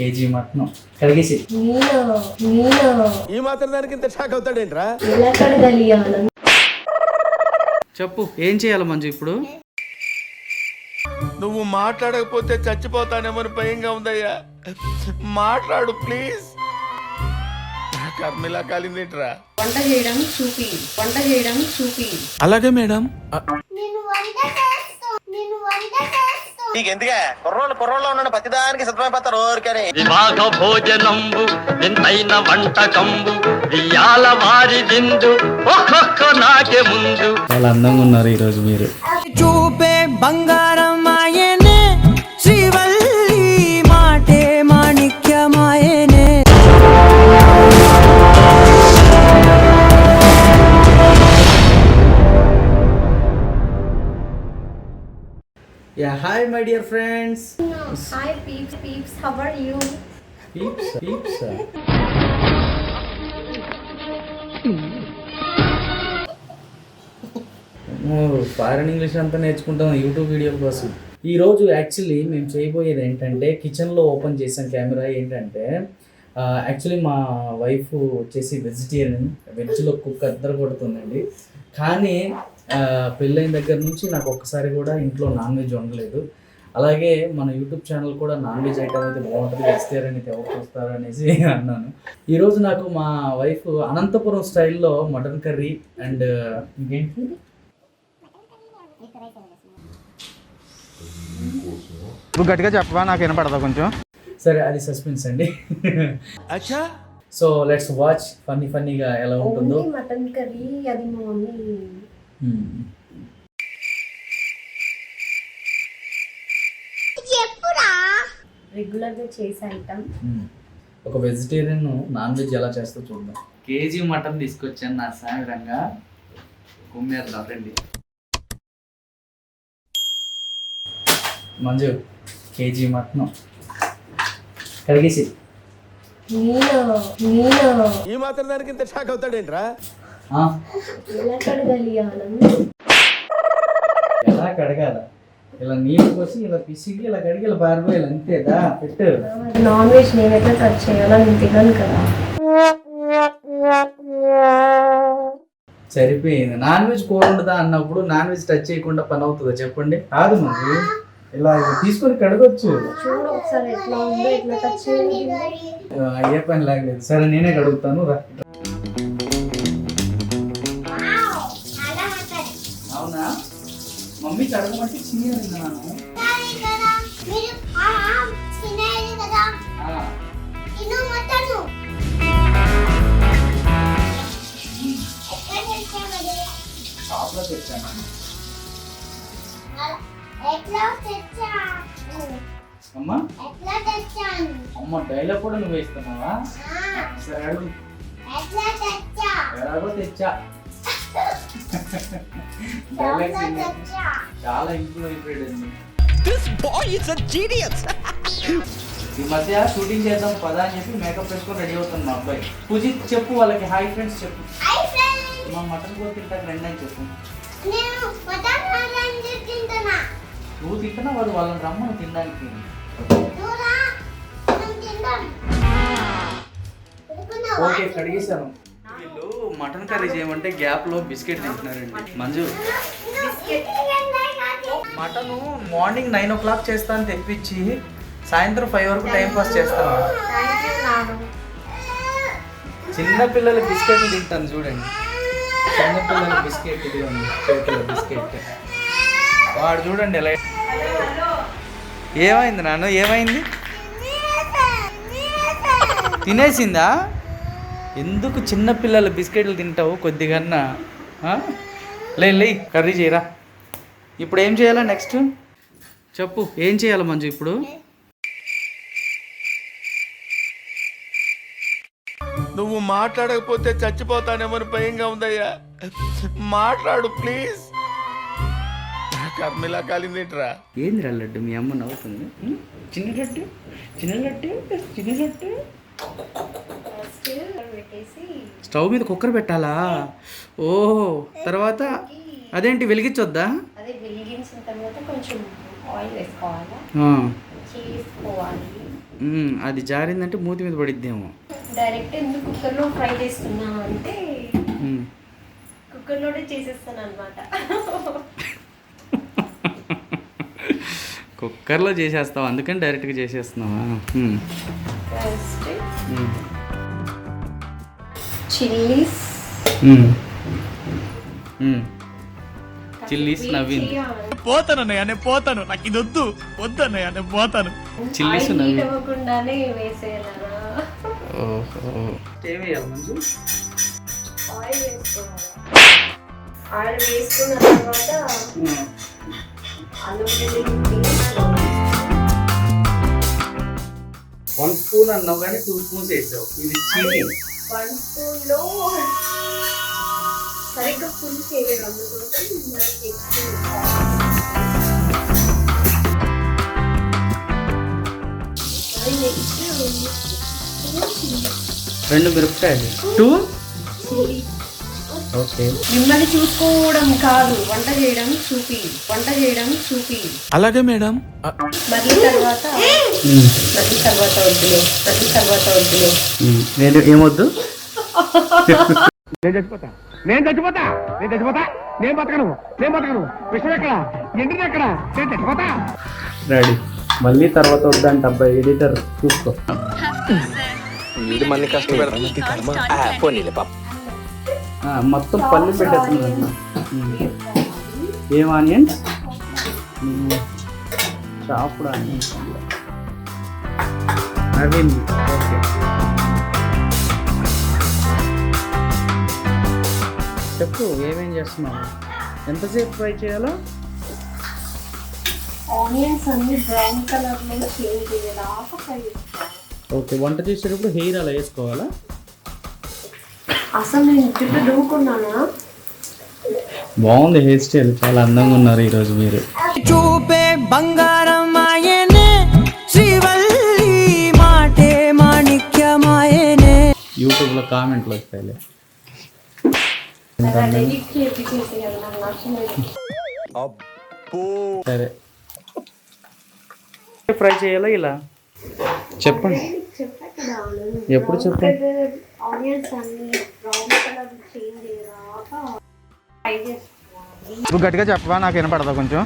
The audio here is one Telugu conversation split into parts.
కేజీ మటన్ కడిగేసి. నేను నేను ఈ మాత్రం దానికి ఇంత షాక్ అవుతాడేంట్రా? చెప్పు ఏం చేయాలి మంజు ఇప్పుడు? నువ్వు మాట్లాడకపోతే చచ్చిపోతానేమో భయంగా ఉందయ్యా. మాట్లాడు ప్లీజ్ కర్మిలా కాలిందేంట్రా? వంట చేయడం చూపి వంట చేయడం చూపి. అలాగే మేడం. నీకెందుకే? కుర్రోళ్ళు కుర్రోళ్ళు ఉన్నాడు ప్రతిదానికి సిద్ధమైపోతారు ఊరికని. వివాహ భోజనంబు వింతైన వంటకంబు వియాల వారి విందు ఒక్కొక్క నాకే ముందు. చాలా అందంగా ఉన్నారు ఈరోజు మీరు. చూపే బంగారం yeah hi my dear friends hi peeps peeps how are you peeps peeps foreign English అంతా నేర్చుకుంటాం యూట్యూబ్ వీడియోల కోసం. ఈ రోజు యాక్చువల్లీ మేము చేయబోయేది ఏంటంటే కిచెన్లో ఓపెన్ చేసాం కెమెరా ఏంటంటే యాక్చువల్లీ మా వైఫ్ వచ్చేసి వెజిటేరియన్ వెజ్లో కుక్ అద్దరు కొడుతుందండి. కానీ పెళ్ళైన దగ్గర నుంచి నాకు ఒక్కసారి కూడా ఇంట్లో నాన్ వెజ్ వండలేదు. అలాగే మన యూట్యూబ్ ఛానల్ కూడా నాన్ వెజ్ ఐటమ్ అయితే బాగుంటుంది వెజిటేరియన్ అయితే ఎవరు చూస్తారు అనేసి అన్నాను ఈరోజు నాకు మా వైఫ్ అనంతపురం స్టైల్లో మటన్ కర్రీ అండ్ ఇంకేంటి నువ్వు గట్టిగా చెప్పవా నాకు వినపడదా కొంచెం? సరే అది సస్పెన్స్ అండి. అచ్చా! సో లెట్స్ వాచ్ ఫన్నీ ఫన్నీగా ఎలా ఉంటుందో. మటన్ కర్రీ అది మా మమ్మీ రెగ్యులర్గా చేసే ఐటమ్. Hmm. ఒక వెజిటేరియన్ నాన్ వెజ్ ఎలా చేస్తో చూద్దాం. కేజీ మటన్ తీసుకొచ్చాను నా సాయంత్రంగా కుమ్మేద్దాం రండి మంజు కేజీ మటన్. కడిగేసి. నేను నేను ఈ మాత్రం దానికి ఇంత షాక్ అవుతాడేంట్రా? ఎలా కడగాలి ఎలా కడగాల? ఇలా నీళ్ళు పోసి ఇలా పిసికి ఇలా కడిగి ఇలా పారిపోయాలి అంతేదా? పెట్టు. నాన్ వెజ్ నేనైతే టచ్ చేయాలా నేను తినను కదా. సరిపోయింది. నాన్ వెజ్ కూర ఉండదా అన్నప్పుడు నాన్ వెజ్ టచ్ చేయకుండా పని అవుతుందా చెప్పండి? కాదు మరి. ఇలా తీసుకొని కడగొచ్చు. చూడు ఒకసారి ఎట్లా ఉందో ఎట్లా టచ్ చేయాలి. ఆ, అయ్యే పని లాగలేదు. సరే నేనే కడుగుతాను. రా. కడగమంటే చిన్న తిన్నాను ఆ, షాప్లో తెచ్చాను. అమ్మా. అమ్మ డైలాగ్ కూడా నువ్వు వేస్తున్నావా సరే అడుగు. తెచ్చా. చాలా ఇంప్రూవ్ అయిపోయాడు this boy is a genius ఈ మధ్య షూటింగ్ చేద్దాం పదా అని చెప్పి మేకప్ వేసుకొని రెడీ అవుతుంది మా అబ్బాయి. పూజిత్ చెప్పు వాళ్ళకి హాయ్ ఫ్రెండ్స్ చెప్పు. మా మటన్ కూర తింటాక రండి అని చెప్పు. నువ్వు తింటున్నా వాడు వాళ్ళని రమ్మను తినడానికి? ఓకే కడిగేశాను. వీళ్ళు మటన్ కర్రీ చేయమంటే గ్యాప్లో biscuit తింటున్నారండి. Manju. Mutton morning nine o'clock చేస్తాను తెప్పించి సాయంత్రం ఫైవ్ వరకు టైం పాస్ చేస్తాను. చిన్న పిల్లల బిస్కెట్ తింటాను చూడండి. చిన్న పిల్లల బిస్కెట్ ఇది ఉంది చేతిలో బిస్కెట్. వాడు చూడండి ఎలా ఏమైంది నాన్న? ఏమైంది? తినేసిందా? ఎందుకు చిన్న పిల్లల బిస్కెట్లు తింటావు కొద్దిగన్నా? లే లే కర్రీ చేయరా. ఇప్పుడు ఏం చేయాలా నెక్స్ట్? చెప్పు ఏం చేయాలి మంజు ఇప్పుడు? నువ్వు మాట్లాడకపోతే చచ్చిపోతానేమో భయంగా ఉందయ్యా. మాట్లాడు ప్లీజ్. కర్మిలా కాలిందేంట్రా? ఏంది లడ్డు మీ అమ్మ నవ్వుతుంది? చిన్న లడ్డు చిన్న లడ్డు చిన్న లడ్డు. స్టవ్ మీద కుక్కర్ పెట్టాలా? ఓ తర్వాత అదేంటి వెలిగించొద్దా? అదే వెలిగించిన తర్వాత కొంచెం ఆయిల్ వేసుకోవాలా? ఆ, చేసుకోవాలి. మ్మ్, అది జారిందంటే మూతి మీద పడిద్దేమో. డైరెక్ట్ ఎందుకు కుక్కర్లో ఫ్రై చేస్తున్నాను అంటే. కుక్కర్లోనే చేసేస్తాను అనమాట కుక్కర్లో చేసేస్తావు? అందుకని డైరెక్ట్గా చేసేస్తున్నావా. చిల్లీస్. చిల్లీస్ నవీన్. పోతానన్నయ్య నేను పోతాను. నాకు ఇది వద్దు. వద్దు అన్నయ్య నేను పోతాను. చిల్లీస్ నవీన్. హీట్ అవ్వకుండానే వేసేయాలరా. ఓహో. ఏమేయాలి మంచు ఆయిల్ వేసుకోవాలి. ఆయిల్ వేసుకున్న తర్వాత అల్లం వెల్లుల్లి పేస్ట్ వన్ స్పూన్ అన్నావు కానీ టూ స్పూన్స్ వేసావు. ఇది చీటింగ్ వన్ స్పూన్లో సరిగ్గా ఫుల్ చేయడం అందుకోసం మనకి ఎక్కువ అది నెక్స్ట్ రెండు మిరపకాయలు టూ ఓకే మిమ్మల్ని చూసుకోవడం కాదు వంట చేయడం చూపి వంట చేయడం చూపి. అలాగే మేడం. మళ్ళీ తర్వాత మళ్ళీ తర్వాత వద్దులే మళ్ళీ తర్వాత వద్దులే. నేను ఏమొద్దు? నేను చచ్చిపోతా. నేను చచ్చిపోతా. నేను చచ్చిపోతా. నేను బతకను. నేను బతకను. విషయం ఎక్కడ? ఎండిది ఎక్కడ? నేను చచ్చిపోతా. రెడీ. మళ్ళీ తర్వాత వద్దంట అబ్బాయి ఎడిటర్ చూసుకో. వీడు మన కష్టం పెడతాం పోనీలే పాప. మొత్తం పల్లి పెట్టేస్తున్నాను ఏం ఆనియన్స్? చాపుడు ఆనియన్స్. ఓకే. చెప్పు ఏమేం చేస్తున్నావు? ఎంతసేపు ఫ్రై చేయాలో? ఆనియన్స్ అన్ని బ్రౌన్ కలర్లో చేంజ్ అయ్యేదాకా ఫ్రై చేసుకోవాలి ఓకే వంట చేసేటప్పుడు హెయిర్ అలా వేసుకోవాలా? అసలు నేను జుట్టు దువ్వుకున్నానా? బాగుంది హెయిర్ స్టైల్ చాలా అందంగా ఉన్నారు ఈరోజు మీరు. చూపే బంగారం ఆయనే శ్రీవల్లి మాటే మాణిక్యమాయనే. యూట్యూబ్లో కామెంట్లు నచ్చలేదు సరే ఫ్రై చేయాలా ఇలా? చెప్పండి. ఎప్పుడు చేసుకోవాలి నువ్వు గట్టిగా చెప్పవా? నాకు వినపడదా కొంచెం?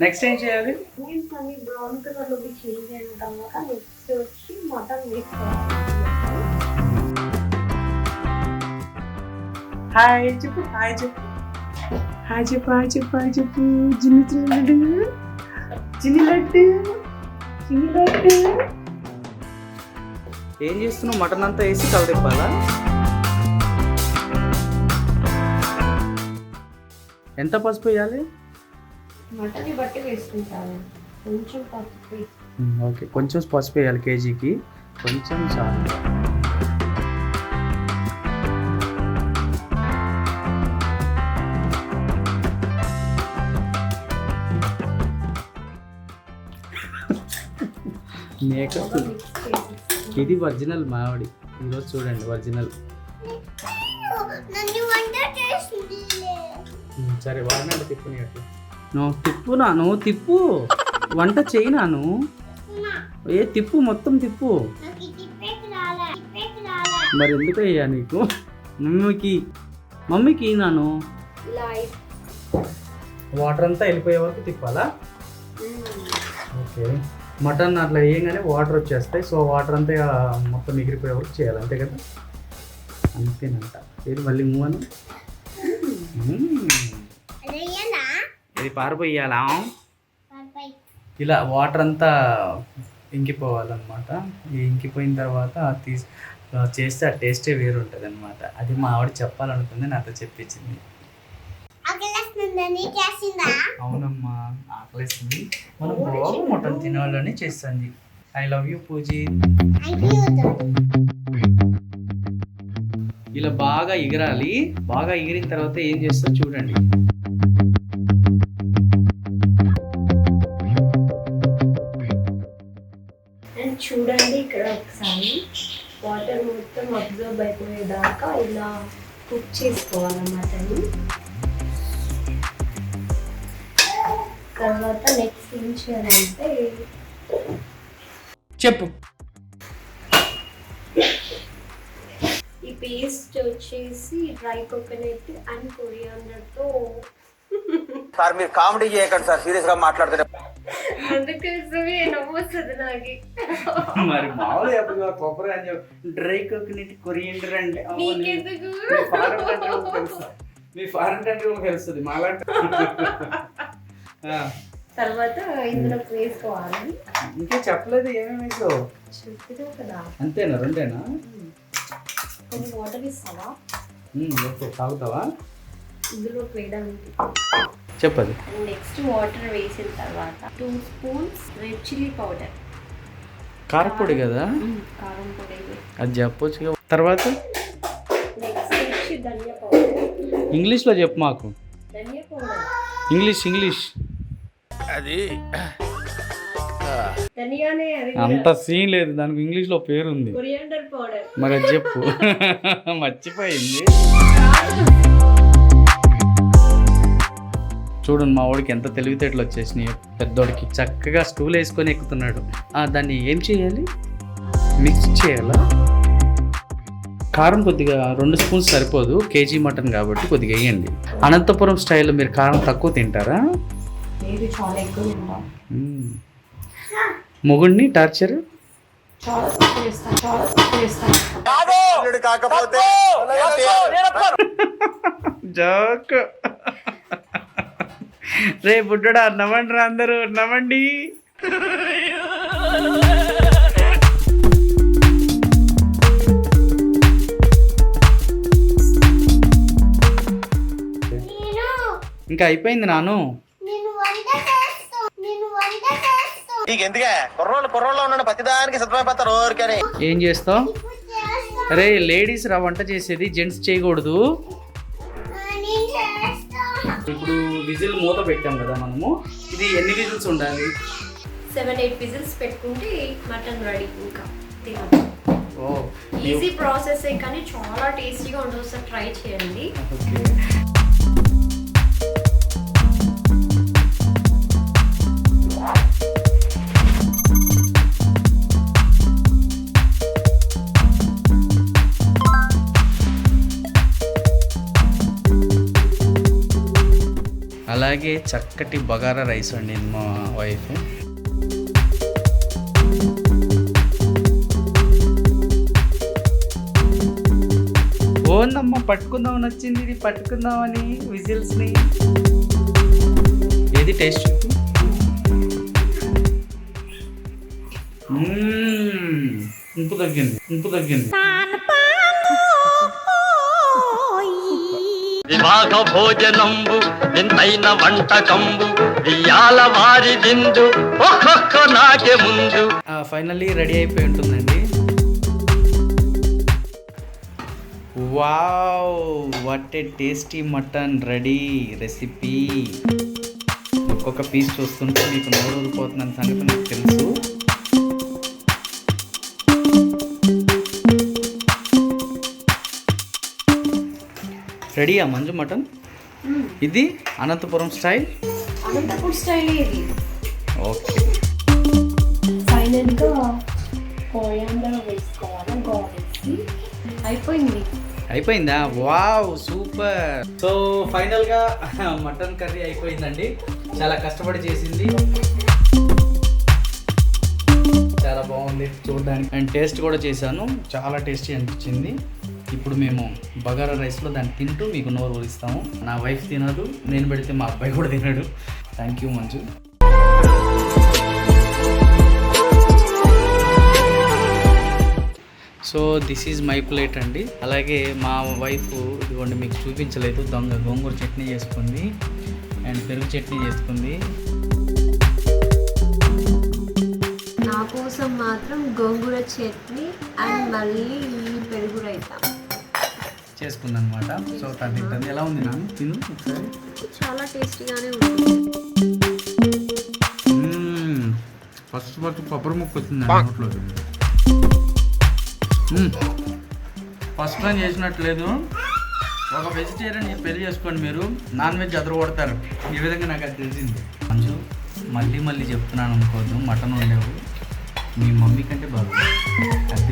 నెక్స్ట్ ఏం చేయాలి? ఆనియన్స్ అన్ని బ్రౌన్ కలర్లోకి చేంజ్ అయిన తర్వాత నెక్స్ట్ వచ్చి మటన్ వేసుకోవాలి హాయ్ చెప్పు. హాయ్ చెప్పు. హాయ్ చెప్పు. హాయ్ చెప్పు. హాయ్ చెప్పు చిన్ని చిన్ని చిన్ని లడ్డు. చిన్ని లడ్డు. ఏం చేస్తున్నావు? మటన్ అంతా వేసి కలదిప్పాలా ఎంత పసుపు వేయాలి? మటన్ బట్టి వేసుకుంటాను. కొంచెం పసుపు. ఓకే. కొంచెం పసుపు వేయాలి కేజీకి. కొంచెం చాలు. మేకప్ ఇది ఒరిజినల్ మావిడి. ఈరోజు చూడండి ఒరిజినల్. నన్ను వంట చేసింది. సరే వాడినండి తిప్పుని అట్లా. నువ్వు తిప్పు నాను తిప్పు. వంట చేయి నాను ఏ తిప్పు మొత్తం తిప్పు. మరి ఎందుకు అయ్యా నీకు? మమ్మీకి మమ్మీకి నాను వాటర్ అంతా వెళ్ళిపోయే వరకు తిప్పాలా? ఓకే. మటన్ అట్లా వేయగానే వాటర్ వచ్చేస్తాయి. సో వాటర్ అంతా మొత్తం ఎగిరిపోయే వరకు చేయాలి. అంతే కదా? అంతేనంట. ఇది మళ్ళీ మూవ్ అని? అదేనా ఇది పారిపోయాలా పర్పై ఇలా వాటర్ అంతా ఇంకిపోవాలన్నమాట. ఈ ఇంకిపోయిన తర్వాత తీసి చేస్తే ఆ టేస్టే వేరు ఉంటుంది అనమాట అది మా ఆవిడ చెప్పాలనుకుంది నాతో చెప్పించింది. అవునమ్మా ఆకలేసింది మనం బాగా మటన్ తినాలని చేస్తుంది. I love you Pooji. ఇలా బాగా ఎగరాలి. బాగా ఎగిరిన తర్వాత ఏం చేస్తా చూడండి. అండ్ చూడండి ఇక్కడ ఒకసారి. వాటర్ మొత్తం అబ్జర్వ్ అయిపోయేదాకా ఇలా కుక్ చేసుకోవాలన్నమాట తర్వాత నెక్స్ట్ చెప్పు. ఈ పేస్ట్ వచ్చేసి డ్రై కోకోనట్ అండ్ కొరియాండర్తో సార్ మీరు కామెడీ చేయకండి సార్ సీరియస్గా అందుకోసమే నాకు. మరి కొబ్బరి అని చెప్పి డ్రై కోకోనట్ కొరియండర్ అంటే నీకెందుకు? మీ ఫారెన్ కంట్రీ తెలుస్తుంది మాలాంటి తర్వాత ఇందులో వేసుకోవాలి. ఇంకా చెప్పలేదు ఏమేమి వేసావు చెప్పినా కదా. అంతేనా? రెండేనా? కొన్ని వాటర్ ఇస్తావా? ఓకే తాగుతావా? ఇందులో వేయడానికి. చెప్పదు. నెక్స్ట్ వాటర్ వేసిన తర్వాత two spoons red chilli powder కారపొడి కదా? కారం పొడి. అది చెప్పొచ్చు. తర్వాత? ఇంగ్లీష్లో చెప్పు మాకు. English English. అది. అంత సీన్ లేదు దానికి ఇంగ్లీష్లో పేరు ఉంది కొరియాండర్ పౌడర్. మరి అది చెప్పు. మర్చిపోయింది. చూడండి మా వాడికి ఎంత తెలివితేటలు వచ్చేసినాయి. పెద్దోడికి చక్కగా స్టూల్ వేసుకొని ఎక్కుతున్నాడు. ఆ, దాన్ని ఏం చేయాలి? మిక్స్ చేయాలా? కారం కొద్దిగా రెండు స్పూన్స్ సరిపోదు. కేజీ మటన్ కాబట్టి కొద్దిగా వేయండి. అనంతపురం స్టైల్లో మీరు కారం తక్కువ తింటారా? లేదు చాలా ఎక్కువ తింటాం. మొగుడిని టార్చర్ చాలా చాలా కాకపోతే జోక్ రే బుడ్డడా నవ్వండి రా అందరూ నవ్వండి. ఇంకా అయిపోయింది నాను నేను వంట చేస్తూ నేను వంట చేస్తూ నీకు ఎందుకే? కుర్రోళ్ళు కుర్రోళ్ళు ఉన్నాడు ప్రతిదానికి సిద్ధమైపోతారు ఊరికని. ఏం చేస్తావు? అరే లేడీస్ రా వంట చేసేది జెంట్స్ చేయకూడదు. ఆ, నేను చేస్తా ఇప్పుడు విజిల్ మూత పెట్టాం కదా మనము. ఇది ఎన్ని విజిల్స్ ఉండాలి? సెవెన్ ఎయిట్ విజిల్స్ పెట్టుకుంటే మటన్ రెడీ ఇంకా ఈజీ ప్రాసెస్ కానీ చాలా టేస్టీగా ఉంటుంది ఒకసారి ట్రై చేయండి. ఓకే. అలాగే చక్కటి బగారా రైస్ అండి మా వైఫ్. ఓందమ్మ పట్టుకుందామని వచ్చింది ఇది పట్టుకుందామని విజిల్స్ని. ఏది టేస్ట్ చెప్పు ఉప్పు తగ్గింది ఉప్పు తగ్గింది. వివాహ భోజనంబు వింతైన వంటకంబు ఇయాల వారి విందు ఒక్కొక్క నాకే ముందు. ఫైనల్లీ రెడీ అయిపోయి ఉంటుందండి. Wow what a tasty mutton ready recipe ఒక్కొక్క పీస్ చూస్తుంటే మీకు నోరు ఊరిపోతుందని సంగతి నాకు తెలుసు. రెడీయా మంజు మటన్? ఇది అనంతపురం స్టైల్? అనంతపూర్ స్టైల్ ఇది. ఓకే. ఫైనల్గా వేసుకోవాలి అయిపోయింది. అయిపోయిందా? Wow super. సో ఫైనల్గా మటన్ కర్రీ అయిపోయిందండి. చాలా కష్టపడి చేసింది. చాలా బాగుంది చూడడానికి. అండ్ టేస్ట్ కూడా చేశాను. చాలా టేస్టీ అనిపించింది. ఇప్పుడు మేము బగారా రైస్లో దాన్ని తింటూ మీకు నోరు ఊరిస్తాము. నా వైఫ్ తినదు నేను పెడితే మా అబ్బాయి కూడా తినడు. Thank you Manju. So this is my plate అండి. అలాగే మా వైఫ్ ఇదిగోండి మీకు చూపించలేదు. దొంగ గోంగూర చట్నీ చేసుకుంది. అండ్ పెరుగు చట్నీ చేసుకుంది. నా కోసం మాత్రం గోంగూర చట్నీ అండ్ మళ్ళీ పెరుగు రైతా. చేసుకుంది అనమాట సో తను తింటుంది ఎలా ఉంది నాన్న? తిను ఒకసారి. చాలా టేస్టీగానే ఉంటుంది ఫస్ట్ ఫస్ట్ కొబ్బరి ముక్క వచ్చింది నోట్లో ఫస్ట్ టైం చేసినట్లేదు. ఒక వెజిటేరియన్ పెళ్ళి చేసుకోండి మీరు. నాన్ వెజ్ అదరు కొడతారు ఈ విధంగా నాకు అది తెలిసింది. మంజు మళ్ళీ మళ్ళీ చెప్తున్నాను అనుకోవద్దు. మటన్ వండేవు. మీ మమ్మీ కంటే బాగుంది. అది